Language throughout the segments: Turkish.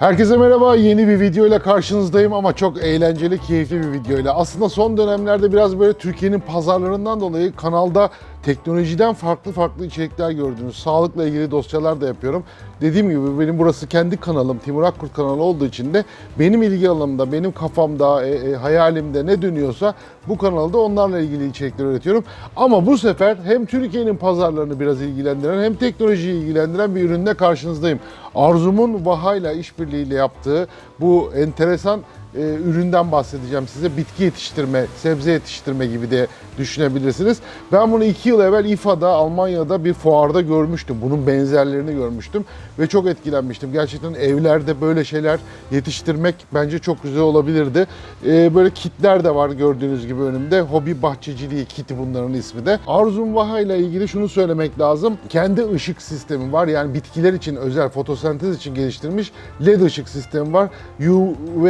Herkese merhaba. Yeni bir video ile karşınızdayım ama çok eğlenceli, keyifli bir video ile. Aslında son dönemlerde biraz böyle Türkiye'nin pazarlarından dolayı kanalda teknolojiden farklı farklı içerikler gördünüz. Sağlıkla ilgili dosyalar da yapıyorum. Dediğim gibi benim burası kendi kanalım, Timur Akkurt kanalı olduğu için de benim ilgi alanımda, benim kafamda, e, e, hayalimde ne dönüyorsa bu kanalda onlarla ilgili içerikler üretiyorum. Ama bu sefer hem Türkiye'nin pazarlarını biraz ilgilendiren hem teknolojiyi ilgilendiren bir ürünle karşınızdayım. Arzum'un Vaha'yla işbirliğiyle yaptığı bu enteresan e, üründen bahsedeceğim size. Bitki yetiştirme, sebze yetiştirme gibi de düşünebilirsiniz. Ben bunu iki yıl evvel İFA'da, Almanya'da bir fuarda görmüştüm. Bunun benzerlerini görmüştüm ve çok etkilenmiştim. Gerçekten evlerde böyle şeyler yetiştirmek bence çok güzel olabilirdi. E, böyle kitler de var gördüğünüz gibi önümde. Hobi bahçeciliği kiti bunların ismi de. Arzum Vaha ile ilgili şunu söylemek lazım. Kendi ışık sistemi var. Yani bitkiler için özel fotosentez için geliştirilmiş LED ışık sistemi var. UV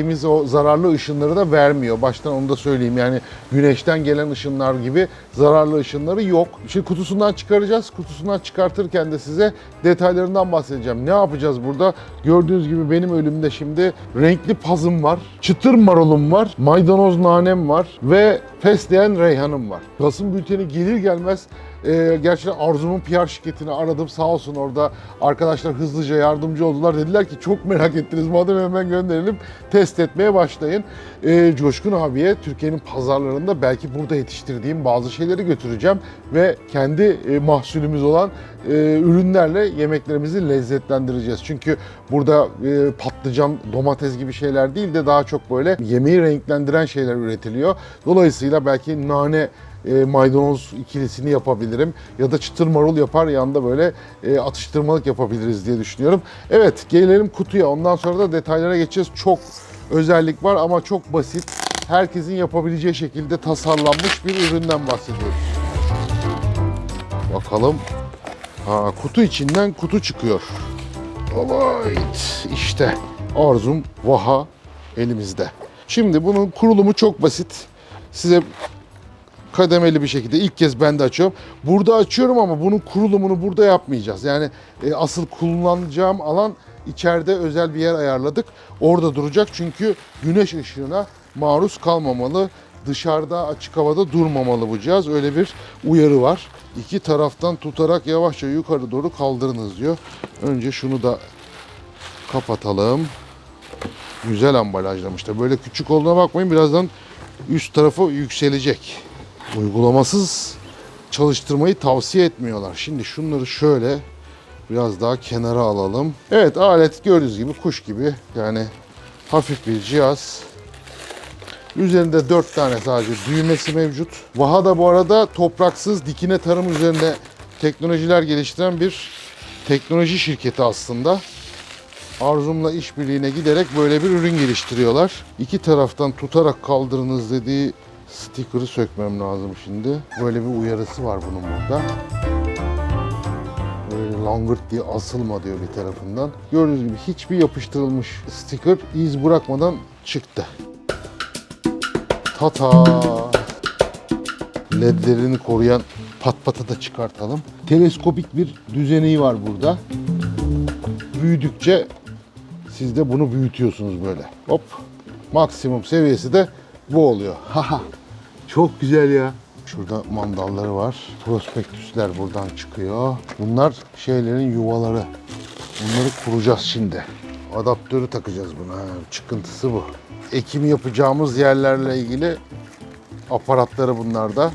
dediğimiz o zararlı ışınları da vermiyor. Baştan onu da söyleyeyim. Yani güneşten gelen ışınlar gibi zararlı ışınları yok. Şimdi kutusundan çıkaracağız. Kutusundan çıkartırken de size detaylarından bahsedeceğim. Ne yapacağız burada? Gördüğünüz gibi benim önümde şimdi renkli pazım var. Çıtır marulum var. Maydanoz nanem var. Ve fesleğen reyhanım var. Basın bülteni gelir gelmez e, gerçekten Arzum'un PR şirketini aradım. Sağ olsun orada arkadaşlar hızlıca yardımcı oldular. Dediler ki çok merak ettiniz madem hemen gönderelim. Test etmeye başlayın. E, Coşkun abiye Türkiye'nin pazarlarında belki burada yetiştirdiğim bazı şeyleri götüreceğim. Ve kendi e, mahsulümüz olan e, ürünlerle yemeklerimizi lezzetlendireceğiz. Çünkü burada e, patlıcan, domates gibi şeyler değil de daha çok böyle yemeği renklendiren şeyler üretiliyor. Dolayısıyla belki nane e, maydanoz ikilisini yapabilirim. Ya da çıtır marul yapar yanında böyle e, atıştırmalık yapabiliriz diye düşünüyorum. Evet gelelim kutuya. Ondan sonra da detaylara geçeceğiz. Çok özellik var ama çok basit. Herkesin yapabileceği şekilde tasarlanmış bir üründen bahsediyoruz. Bakalım. Ha, kutu içinden kutu çıkıyor. Evet, işte Arzum Vaha elimizde. Şimdi bunun kurulumu çok basit. Size kademeli bir şekilde ilk kez ben de açıyorum. Burada açıyorum ama bunun kurulumunu burada yapmayacağız. Yani e, asıl kullanacağım alan içeride özel bir yer ayarladık. Orada duracak çünkü güneş ışığına maruz kalmamalı. Dışarıda açık havada durmamalı bu cihaz. Öyle bir uyarı var. İki taraftan tutarak yavaşça yukarı doğru kaldırınız diyor. Önce şunu da kapatalım. Güzel ambalajlamışlar. Böyle küçük olduğuna bakmayın. Birazdan üst tarafı yükselecek uygulamasız çalıştırmayı tavsiye etmiyorlar. Şimdi şunları şöyle biraz daha kenara alalım. Evet alet gördüğünüz gibi kuş gibi yani hafif bir cihaz. Üzerinde 4 tane sadece düğmesi mevcut. Vaha da bu arada topraksız dikine tarım üzerinde teknolojiler geliştiren bir teknoloji şirketi aslında. Arzum'la işbirliğine giderek böyle bir ürün geliştiriyorlar. İki taraftan tutarak kaldırınız dediği Sticker'ı sökmem lazım şimdi. Böyle bir uyarısı var bunun burada. Böyle langırt diye asılma diyor bir tarafından. Gördüğünüz gibi hiçbir yapıştırılmış sticker iz bırakmadan çıktı. Tata! ledlerini koruyan patpatı da çıkartalım. Teleskopik bir düzeneği var burada. Büyüdükçe siz de bunu büyütüyorsunuz böyle. Hop. Maksimum seviyesi de bu oluyor. Haha. Çok güzel ya. Şurada mandalları var. Prospektüsler buradan çıkıyor. Bunlar şeylerin yuvaları. Bunları kuracağız şimdi. Adaptörü takacağız buna. Çıkıntısı bu. Ekim yapacağımız yerlerle ilgili aparatları bunlarda.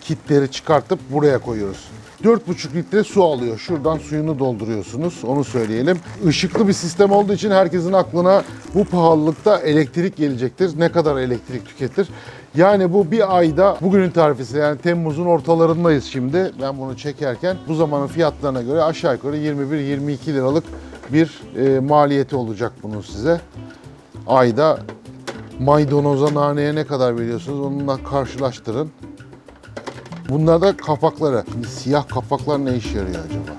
Kitleri çıkartıp buraya koyuyoruz. 4,5 litre su alıyor. Şuradan suyunu dolduruyorsunuz. Onu söyleyelim. Işıklı bir sistem olduğu için herkesin aklına bu pahalılıkta elektrik gelecektir. Ne kadar elektrik tüketir? Yani bu bir ayda bugünün tarifesi yani Temmuz'un ortalarındayız şimdi. Ben bunu çekerken bu zamanın fiyatlarına göre aşağı yukarı 21-22 liralık bir e, maliyeti olacak bunun size. Ayda maydanoza, naneye ne kadar veriyorsunuz onunla karşılaştırın. Bunlar da kapakları. Şimdi siyah kapaklar ne işe yarıyor acaba?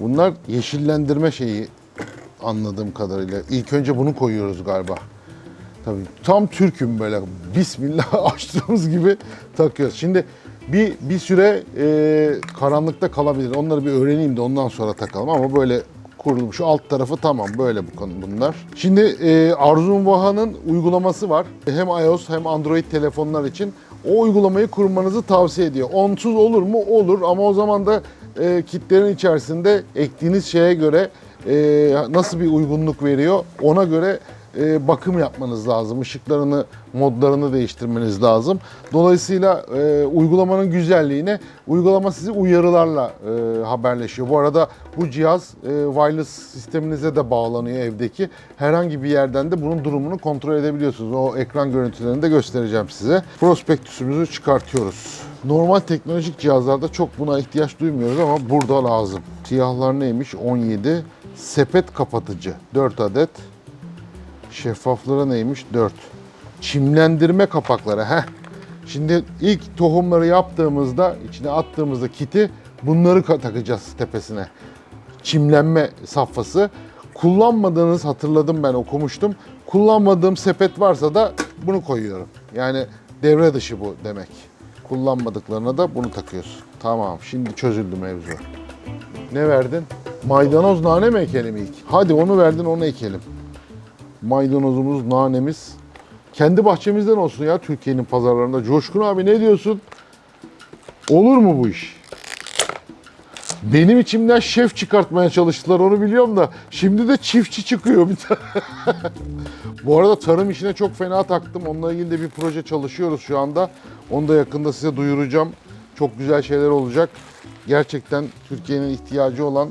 Bunlar yeşillendirme şeyi anladığım kadarıyla. İlk önce bunu koyuyoruz galiba. Tabii tam Türk'üm böyle. Bismillah açtığımız gibi takıyoruz. Şimdi bir bir süre e, karanlıkta kalabilir. Onları bir öğreneyim de ondan sonra takalım ama böyle kurulum. Şu alt tarafı tamam böyle bu konu bunlar. Şimdi e, Arzum Vaha'nın uygulaması var. Hem iOS hem Android telefonlar için. O uygulamayı kurmanızı tavsiye ediyor. Onsuz olur mu? Olur ama o zaman da e, kitlerin içerisinde ektiğiniz şeye göre e, nasıl bir uygunluk veriyor ona göre e, bakım yapmanız lazım. Işıklarını, modlarını değiştirmeniz lazım. Dolayısıyla e, uygulamanın güzelliğine uygulama sizi uyarılarla e, haberleşiyor. Bu arada bu cihaz e, wireless sisteminize de bağlanıyor evdeki. Herhangi bir yerden de bunun durumunu kontrol edebiliyorsunuz. O ekran görüntülerini de göstereceğim size. Prospektüsümüzü çıkartıyoruz. Normal teknolojik cihazlarda çok buna ihtiyaç duymuyoruz ama burada lazım. Siyahlar neymiş? 17. Sepet kapatıcı 4 adet. Şeffaflara neymiş? 4. Çimlendirme kapakları. Heh. Şimdi ilk tohumları yaptığımızda, içine attığımızda kiti bunları ka- takacağız tepesine. Çimlenme safhası. Kullanmadığınız hatırladım ben okumuştum. Kullanmadığım sepet varsa da bunu koyuyorum. Yani devre dışı bu demek. Kullanmadıklarına da bunu takıyorsun. Tamam şimdi çözüldü mevzu. Ne verdin? Maydanoz nane mi ekelim ilk? Hadi onu verdin onu ekelim maydanozumuz, nanemiz. Kendi bahçemizden olsun ya Türkiye'nin pazarlarında. Coşkun abi ne diyorsun? Olur mu bu iş? Benim içimden şef çıkartmaya çalıştılar onu biliyorum da şimdi de çiftçi çıkıyor bir tane. bu arada tarım işine çok fena taktım. Onunla ilgili de bir proje çalışıyoruz şu anda. Onu da yakında size duyuracağım. Çok güzel şeyler olacak. Gerçekten Türkiye'nin ihtiyacı olan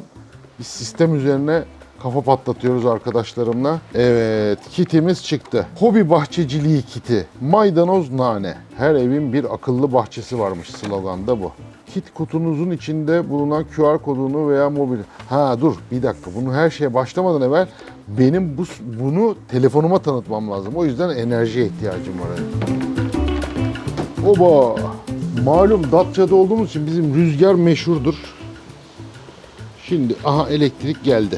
bir sistem üzerine kafa patlatıyoruz arkadaşlarımla. Evet, kitimiz çıktı. Hobi bahçeciliği kiti. Maydanoz nane. Her evin bir akıllı bahçesi varmış sloganda bu. Kit kutunuzun içinde bulunan QR kodunu veya mobil... Ha dur bir dakika bunu her şeye başlamadan evvel benim bu, bunu telefonuma tanıtmam lazım. O yüzden enerjiye ihtiyacım var. Oba! Malum Datça'da olduğumuz için bizim rüzgar meşhurdur. Şimdi aha elektrik geldi.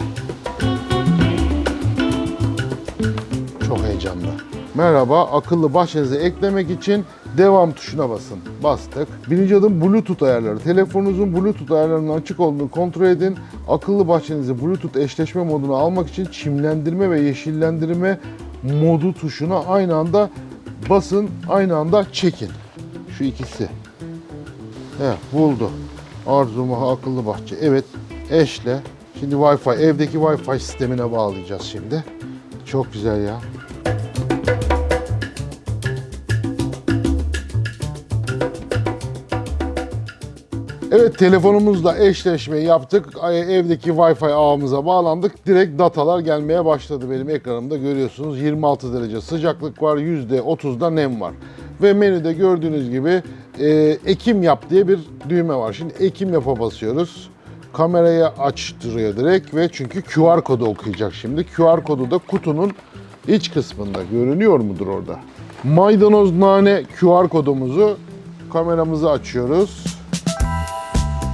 Heyecanlı. Merhaba, akıllı bahçenize eklemek için devam tuşuna basın. Bastık. Birinci adım Bluetooth ayarları. Telefonunuzun Bluetooth ayarlarının açık olduğunu kontrol edin. Akıllı bahçenizi Bluetooth eşleşme moduna almak için çimlendirme ve yeşillendirme modu tuşuna aynı anda basın, aynı anda çekin. Şu ikisi. He, buldu. Arzumaha akıllı bahçe. Evet, eşle. Şimdi Wi-Fi, evdeki Wi-Fi sistemine bağlayacağız şimdi. Çok güzel ya. Evet telefonumuzla eşleşmeyi yaptık. Evdeki Wi-Fi ağımıza bağlandık. Direkt datalar gelmeye başladı benim ekranımda görüyorsunuz. 26 derece sıcaklık var, %30'da nem var. Ve menüde gördüğünüz gibi e, Ekim yap diye bir düğme var. Şimdi Ekim yapa basıyoruz. Kamerayı açtırıyor direkt ve çünkü QR kodu okuyacak şimdi. QR kodu da kutunun iç kısmında görünüyor mudur orada? Maydanoz nane QR kodumuzu kameramızı açıyoruz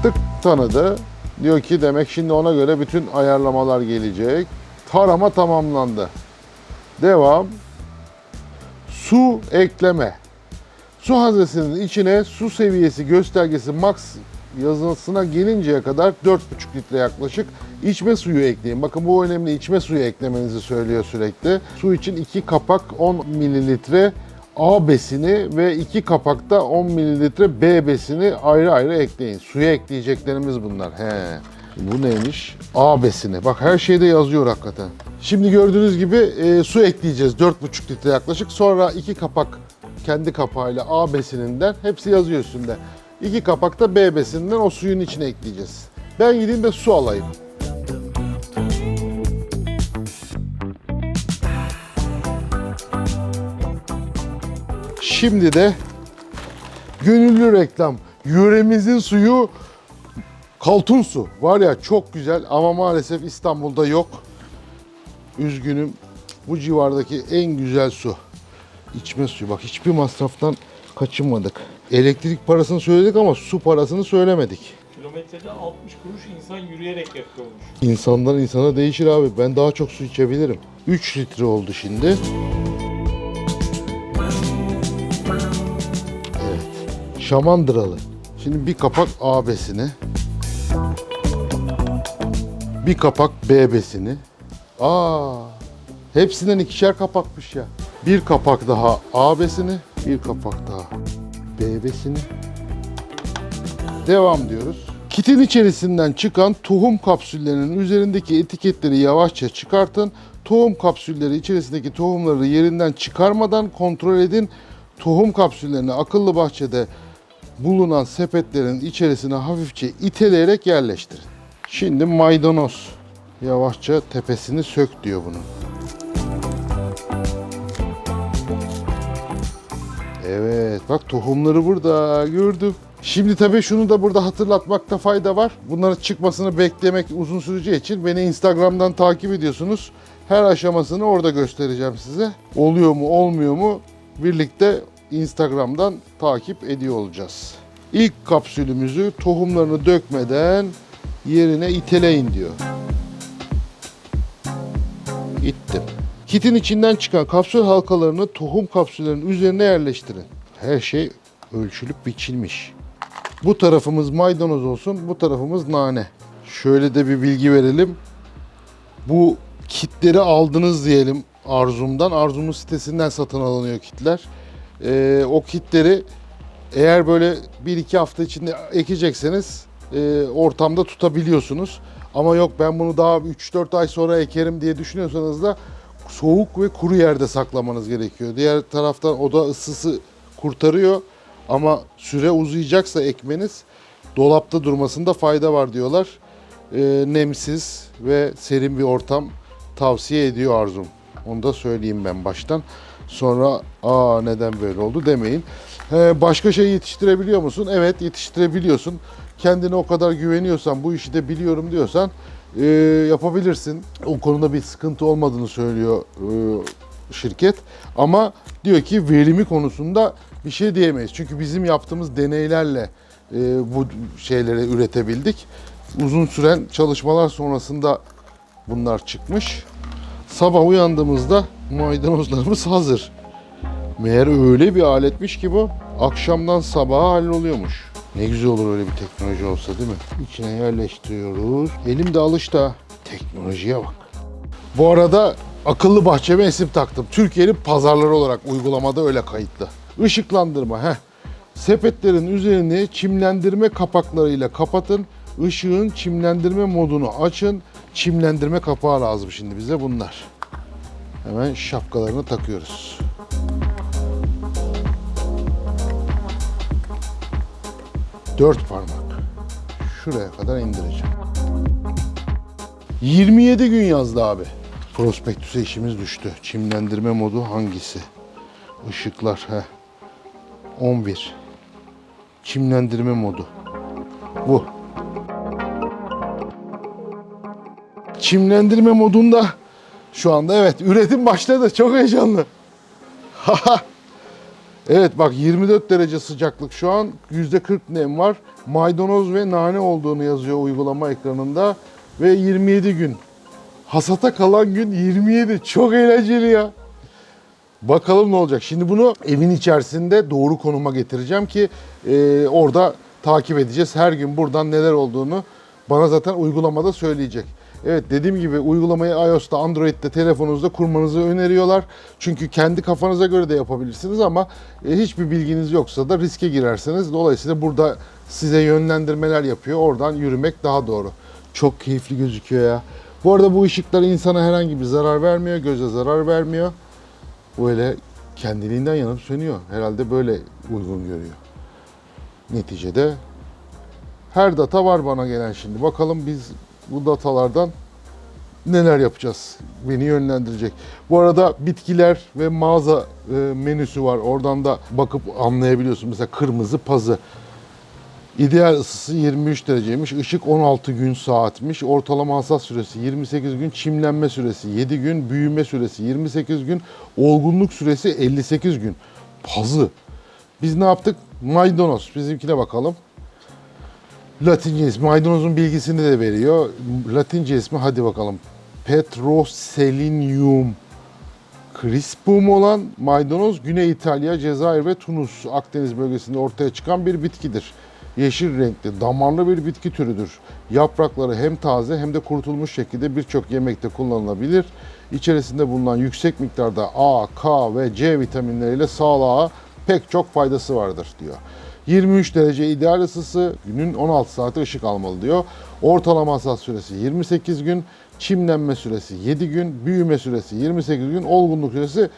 tık tanıdı. Diyor ki demek şimdi ona göre bütün ayarlamalar gelecek. Tarama tamamlandı. Devam. Su ekleme. Su haznesinin içine su seviyesi göstergesi max yazısına gelinceye kadar 4,5 litre yaklaşık içme suyu ekleyin. Bakın bu önemli içme suyu eklemenizi söylüyor sürekli. Su için 2 kapak 10 mililitre A besini ve iki kapakta 10 mililitre B besini ayrı ayrı ekleyin. Suya ekleyeceklerimiz bunlar. He. Bu neymiş? A besini. Bak her şeyde yazıyor hakikaten. Şimdi gördüğünüz gibi e, su ekleyeceğiz 4,5 litre yaklaşık. Sonra iki kapak kendi kapağıyla A besininden hepsi yazıyor üstünde. İki kapakta B besininden o suyun içine ekleyeceğiz. Ben gideyim de su alayım. Şimdi de gönüllü reklam. Yöremizin suyu kaltun su. Var ya çok güzel ama maalesef İstanbul'da yok. Üzgünüm. Bu civardaki en güzel su. İçme suyu. Bak hiçbir masraftan kaçınmadık. Elektrik parasını söyledik ama su parasını söylemedik. Kilometrede 60 kuruş insan yürüyerek yakıyormuş. İnsandan insana değişir abi. Ben daha çok su içebilirim. 3 litre oldu şimdi. Evet. Şamandıralı. Şimdi bir kapak AB'sini. Bir kapak B besini. Aa, hepsinden ikişer kapakmış ya. Bir kapak daha A besini, bir kapak daha B besini. Devam diyoruz. Kitin içerisinden çıkan tohum kapsüllerinin üzerindeki etiketleri yavaşça çıkartın. Tohum kapsülleri içerisindeki tohumları yerinden çıkarmadan kontrol edin. Tohum kapsüllerini akıllı bahçede bulunan sepetlerin içerisine hafifçe iteleyerek yerleştirin. Şimdi maydanoz. Yavaşça tepesini sök diyor bunun. Evet bak tohumları burada gördüm. Şimdi tabii şunu da burada hatırlatmakta fayda var. Bunların çıkmasını beklemek uzun süreceği için beni Instagram'dan takip ediyorsunuz. Her aşamasını orada göstereceğim size. Oluyor mu olmuyor mu birlikte Instagram'dan takip ediyor olacağız. İlk kapsülümüzü tohumlarını dökmeden yerine iteleyin diyor. İttim. Kitin içinden çıkan kapsül halkalarını tohum kapsüllerinin üzerine yerleştirin. Her şey ölçülüp biçilmiş. Bu tarafımız maydanoz olsun, bu tarafımız nane. Şöyle de bir bilgi verelim. Bu kitleri aldınız diyelim Arzum'dan. Arzum'un sitesinden satın alınıyor kitler. Ee, o kitleri eğer böyle 1-2 hafta içinde ekecekseniz e, ortamda tutabiliyorsunuz. Ama yok ben bunu daha 3-4 ay sonra ekerim diye düşünüyorsanız da soğuk ve kuru yerde saklamanız gerekiyor. Diğer taraftan oda ısısı kurtarıyor ama süre uzayacaksa ekmeniz dolapta durmasında fayda var diyorlar. Ee, nemsiz ve serin bir ortam tavsiye ediyor Arzum. Onu da söyleyeyim ben baştan. Sonra aa neden böyle oldu demeyin. Ee, başka şey yetiştirebiliyor musun? Evet yetiştirebiliyorsun. Kendine o kadar güveniyorsan, bu işi de biliyorum diyorsan e, yapabilirsin. O konuda bir sıkıntı olmadığını söylüyor e, şirket. Ama diyor ki verimi konusunda bir şey diyemeyiz. Çünkü bizim yaptığımız deneylerle e, bu şeyleri üretebildik. Uzun süren çalışmalar sonrasında bunlar çıkmış. Sabah uyandığımızda maydanozlarımız hazır. Meğer öyle bir aletmiş ki bu akşamdan sabaha halloluyormuş. Ne güzel olur öyle bir teknoloji olsa değil mi? İçine yerleştiriyoruz. Elim de alışta. Teknolojiye bak. Bu arada akıllı bahçeme isim taktım. Türkiye'nin pazarları olarak uygulamada öyle kayıtlı. Işıklandırma. Heh. Sepetlerin üzerini çimlendirme kapaklarıyla kapatın. Işığın çimlendirme modunu açın. Çimlendirme kapağı lazım şimdi bize bunlar. Hemen şapkalarını takıyoruz. Dört parmak. Şuraya kadar indireceğim. 27 gün yazdı abi. Prospektüse işimiz düştü. Çimlendirme modu hangisi? Işıklar. Heh. 11. Çimlendirme modu. Bu. Çimlendirme modunda şu anda evet üretim başladı. Çok heyecanlı. Evet bak 24 derece sıcaklık şu an %40 nem var. Maydanoz ve nane olduğunu yazıyor uygulama ekranında. Ve 27 gün. Hasata kalan gün 27. Çok eğlenceli ya. Bakalım ne olacak. Şimdi bunu evin içerisinde doğru konuma getireceğim ki e, orada takip edeceğiz. Her gün buradan neler olduğunu bana zaten uygulamada söyleyecek. Evet dediğim gibi uygulamayı iOS'ta, Android'de, telefonunuzda kurmanızı öneriyorlar. Çünkü kendi kafanıza göre de yapabilirsiniz ama e, hiçbir bilginiz yoksa da riske girersiniz. Dolayısıyla burada size yönlendirmeler yapıyor. Oradan yürümek daha doğru. Çok keyifli gözüküyor ya. Bu arada bu ışıklar insana herhangi bir zarar vermiyor, göze zarar vermiyor. Böyle kendiliğinden yanıp sönüyor. Herhalde böyle uygun görüyor. Neticede her data var bana gelen şimdi. Bakalım biz bu datalardan neler yapacağız? Beni yönlendirecek. Bu arada bitkiler ve mağaza e, menüsü var. Oradan da bakıp anlayabiliyorsun. Mesela kırmızı pazı. İdeal ısısı 23 dereceymiş. Işık 16 gün saatmiş. Ortalama hasat süresi 28 gün. Çimlenme süresi 7 gün. Büyüme süresi 28 gün. Olgunluk süresi 58 gün. Pazı. Biz ne yaptık? Maydanoz. Bizimkine bakalım. Latince ismi. Maydanozun bilgisini de veriyor. Latince ismi hadi bakalım. Petroselinium crispum olan maydanoz Güney İtalya, Cezayir ve Tunus Akdeniz bölgesinde ortaya çıkan bir bitkidir. yeşil renkli, damarlı bir bitki türüdür. Yaprakları hem taze hem de kurutulmuş şekilde birçok yemekte kullanılabilir. İçerisinde bulunan yüksek miktarda A, K ve C vitaminleriyle sağlığa pek çok faydası vardır diyor. 23 derece ideal ısısı, günün 16 saati ışık almalı diyor. Ortalama hasat süresi 28 gün, çimlenme süresi 7 gün, büyüme süresi 28 gün, olgunluk süresi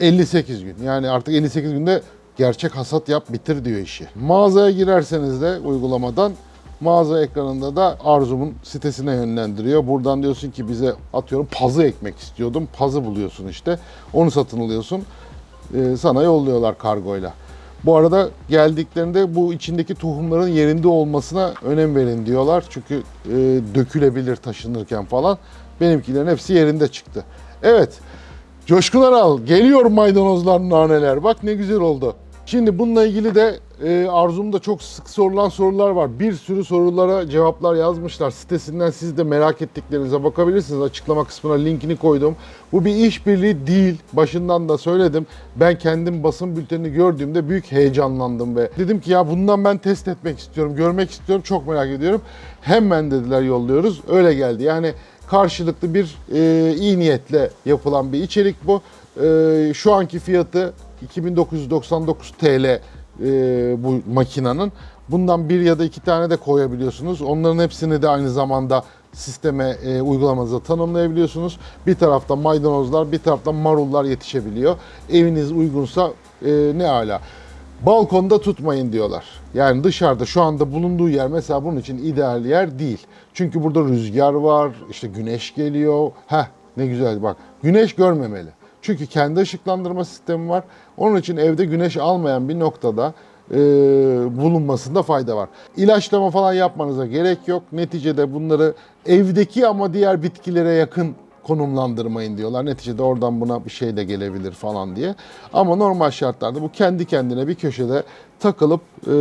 58 gün. Yani artık 58 günde gerçek hasat yap bitir diyor işi. Mağazaya girerseniz de uygulamadan mağaza ekranında da Arzum'un sitesine yönlendiriyor. Buradan diyorsun ki bize atıyorum pazı ekmek istiyordum. Pazı buluyorsun işte. Onu satın alıyorsun. Ee, sana yolluyorlar kargoyla. Bu arada geldiklerinde bu içindeki tohumların yerinde olmasına önem verin diyorlar. Çünkü e, dökülebilir taşınırken falan. Benimkilerin hepsi yerinde çıktı. Evet. Coşkun Aral geliyor maydanozlar naneler. Bak ne güzel oldu. Şimdi bununla ilgili de e, Arzum'da çok sık sorulan sorular var. Bir sürü sorulara cevaplar yazmışlar. Sitesinden siz de merak ettiklerinize bakabilirsiniz. Açıklama kısmına linkini koydum. Bu bir işbirliği değil. Başından da söyledim. Ben kendim basın bültenini gördüğümde büyük heyecanlandım ve dedim ki ya bundan ben test etmek istiyorum, görmek istiyorum, çok merak ediyorum. Hemen dediler yolluyoruz. Öyle geldi. Yani karşılıklı bir e, iyi niyetle yapılan bir içerik bu. E, şu anki fiyatı 2999 TL e, bu makinanın. Bundan bir ya da iki tane de koyabiliyorsunuz. Onların hepsini de aynı zamanda sisteme, e, uygulamanıza tanımlayabiliyorsunuz. Bir tarafta maydanozlar, bir tarafta marullar yetişebiliyor. Eviniz uygunsa e, ne ala. Balkonda tutmayın diyorlar. Yani dışarıda şu anda bulunduğu yer mesela bunun için ideal yer değil. Çünkü burada rüzgar var, işte güneş geliyor. Heh ne güzel bak. Güneş görmemeli. Çünkü kendi ışıklandırma sistemi var. Onun için evde güneş almayan bir noktada e, bulunmasında fayda var. İlaçlama falan yapmanıza gerek yok. Neticede bunları evdeki ama diğer bitkilere yakın konumlandırmayın diyorlar. Neticede oradan buna bir şey de gelebilir falan diye. Ama normal şartlarda bu kendi kendine bir köşede takılıp e,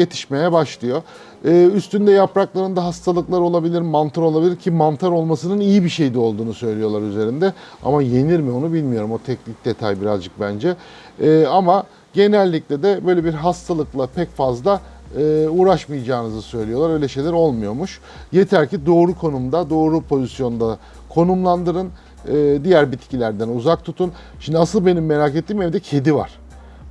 yetişmeye başlıyor. E, üstünde yapraklarında hastalıklar olabilir, mantar olabilir ki mantar olmasının iyi bir şey de olduğunu söylüyorlar üzerinde. Ama yenir mi onu bilmiyorum. O teknik detay birazcık bence. E, ama genellikle de böyle bir hastalıkla pek fazla e, uğraşmayacağınızı söylüyorlar. Öyle şeyler olmuyormuş. Yeter ki doğru konumda, doğru pozisyonda konumlandırın. E, diğer bitkilerden uzak tutun. Şimdi asıl benim merak ettiğim evde kedi var.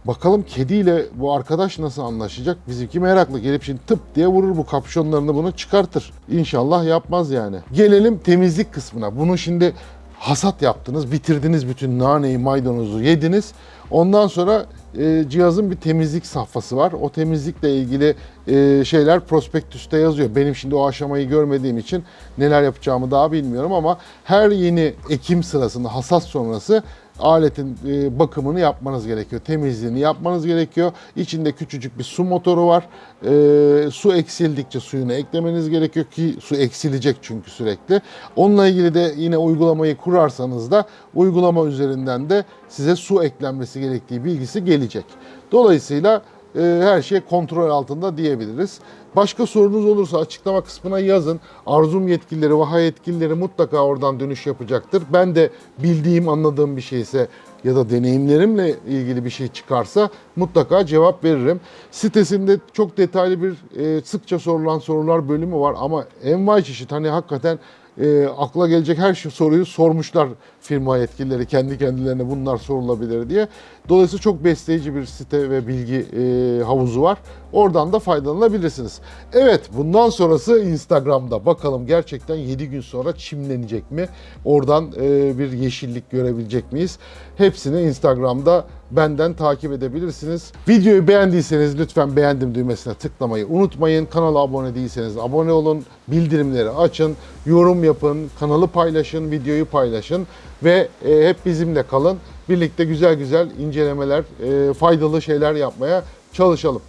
Bakalım kediyle bu arkadaş nasıl anlaşacak? Bizimki meraklı. Gelip şimdi tıp diye vurur bu kapşonlarını bunu çıkartır. İnşallah yapmaz yani. Gelelim temizlik kısmına. Bunu şimdi hasat yaptınız, bitirdiniz bütün naneyi, maydanozu yediniz. Ondan sonra e, cihazın bir temizlik safhası var. O temizlikle ilgili e, şeyler prospektüste yazıyor. Benim şimdi o aşamayı görmediğim için neler yapacağımı daha bilmiyorum ama her yeni ekim sırasında, hasat sonrası aletin e, bakımını yapmanız gerekiyor. Temizliğini yapmanız gerekiyor. İçinde küçücük bir su motoru var. E, su eksildikçe suyunu eklemeniz gerekiyor ki su eksilecek çünkü sürekli. Onunla ilgili de yine uygulamayı kurarsanız da uygulama üzerinden de size su eklenmesi gerektiği bilgisi gelecek. Dolayısıyla her şey kontrol altında diyebiliriz. Başka sorunuz olursa açıklama kısmına yazın. Arzum yetkilileri, Vaha yetkilileri mutlaka oradan dönüş yapacaktır. Ben de bildiğim, anladığım bir şeyse ya da deneyimlerimle ilgili bir şey çıkarsa mutlaka cevap veririm. Sitesinde çok detaylı bir e, sıkça sorulan sorular bölümü var ama envai çeşit hani hakikaten e, akla gelecek her şey soruyu sormuşlar firma yetkilileri kendi kendilerine bunlar sorulabilir diye. Dolayısıyla çok besleyici bir site ve bilgi e, havuzu var. Oradan da faydalanabilirsiniz. Evet bundan sonrası Instagram'da. Bakalım gerçekten 7 gün sonra çimlenecek mi? Oradan e, bir yeşillik görebilecek miyiz? Hepsini Instagram'da benden takip edebilirsiniz. Videoyu beğendiyseniz lütfen beğendim düğmesine tıklamayı unutmayın. Kanala abone değilseniz abone olun. Bildirimleri açın. Yorum yapın. Kanalı paylaşın. Videoyu paylaşın. Ve e, hep bizimle kalın. Birlikte güzel güzel incelemeler, e, faydalı şeyler yapmaya çalışalım.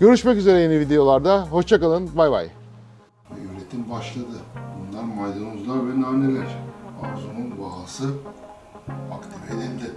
Görüşmek üzere yeni videolarda. Hoşçakalın. Bay bay. Üretim başladı. Bunlar maydanozlar ve naneler. Arzu'nun vahası aktive edildi.